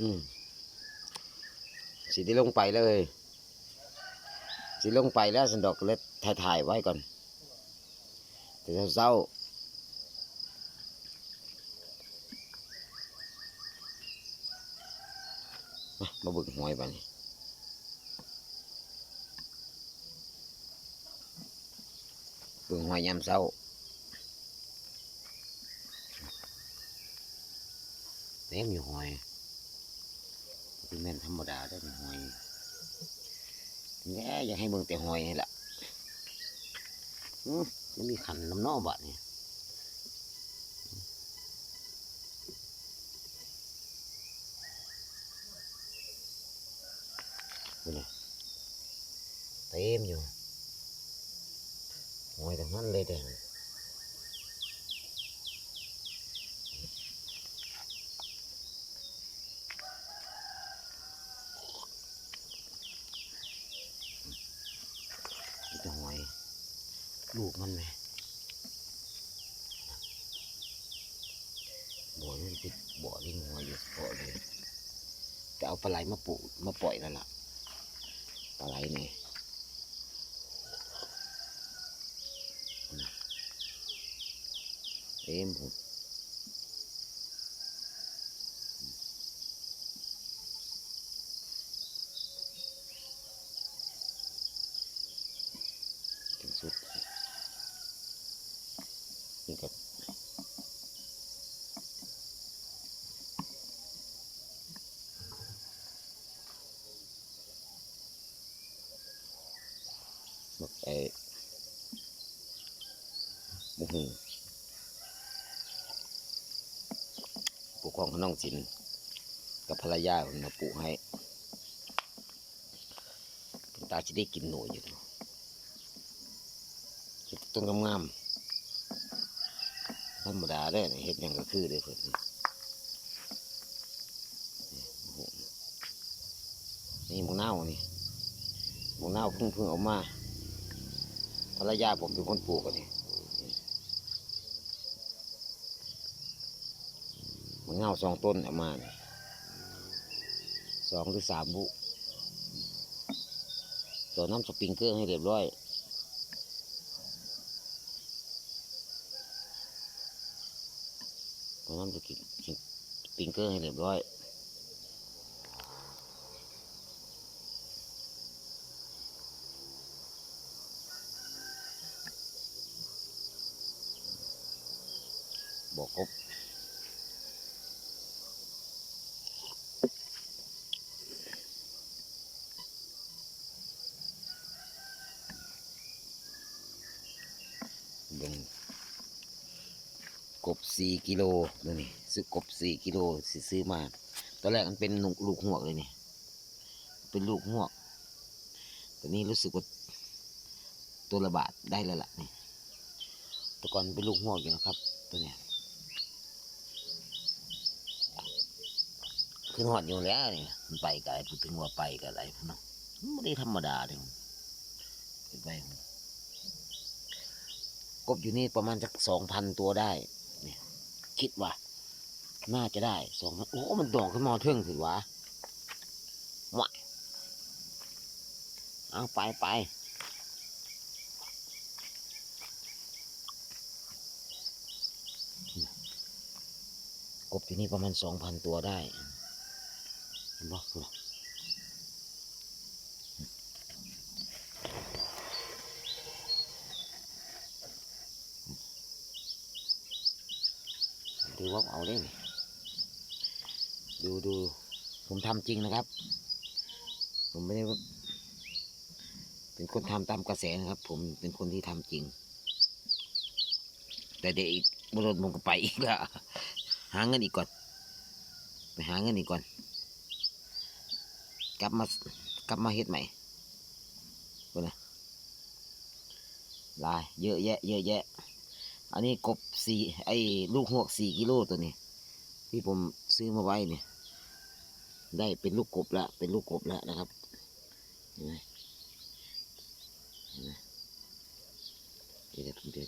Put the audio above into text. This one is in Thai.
อืมสิได้ลงไปเลยสิลงไปแล้วสันดอกเลยถ่ายถ่ายๆไว้ก่อนแต่เศร้ามามาบึกหวยไปนี่บึงหวยยามเศร้าเต็มอยู่หอย แม่นธรรมดาได้เป็นหอยแง่อยากให้เบิ่งแต่หอยนี่แหละมันมีขันน้ำนอบะนี่ดูนี่เต็มอยู่หอยทั้งนั้นเลยเด้อ นี่จะหอย ลูกมันไหมบ่อนี่คือบ่อที่หอยอยู่บ่อเลยจะเอาปลาไหลมาปลูกมาปล่อยแล้วล่ะปลาไหลนี่เอ็มผมถึงสุด นี่ก็บักไอ้บุหูปลูกของขน้องสินกับภรรยาผมมาปลูกให้ตาจะได้กินหนูอยู่เนาะเฮ็ดต้นงามๆ ธรรมดาได้เห็ดยังก็คือเด้อเพิ่นนี่โอ้โหนี่มูเน่าวนี่มูเน่าเพิ่งเพิ่งเอามาภรรยาผมเป็นคนปลูกอันนี้หมูเน่าสองต้นเอามาสองหรือสามบุต่อน้ำสปริงเกอร์ให้เรียบร้อย ตอ นั้นจะกินปิงเกอร์ให้เรียบร้อยบอกครบเบิ่ง กบสี่กิโลนี่นี่ซื้อกบสี่กิโลสิซื้อมา ตอนแรกมันเป็นลูกลูกหวกเลยนี่ เป็นลูกหวกตอนนี้รู้สึกว่าตัวละบาทได้แล้วล่ะนี่แต่ก่อนเป็นลูกหวกอยู่นะครับตัวเนี้ยขึ้นหอดอยู่แล้วนี่มันไปไกลพูดถึงว่าไปกับอะไรพวกเนาะมันไม่ได้ธรรมดาเลยเป็นไปกบอยู่นี่ประมาณสักสองพันตัวได้ คิดว่า น่าจะได้สองโอ้ มันดอกขึ้นมาเทิงถือวะวะเอาไปไปกบอยู่นี่ประมาณสองพันตัวได้เห็นบ่คุณ ดูว่าเอาได้ดูดูผมทำจริงนะครับ ผมไม่ได้เป็นคนทำตามกระแสนะครับ ผมเป็นคนที่ทำจริง แต่เดี๋ยวอีกบรถผมก็ไปอีกล้วหาเงินอีกก่อน ไปหาเงินอีกก่อน กลับมากลับมาเฮ็ดใหม่คนนะลายเยอะแยะ เยอะแยะ อันนี้กบสี่ไอ้ลูกหวกสี่กิโลตัวนี้ ที่ผมซื้อมาไว้เนี่ย ได้เป็นลูกกบแล้วเป็นลูกกบแล้วนะครับเห็นไหมเห็นไหมเดี๋ยวผมจะ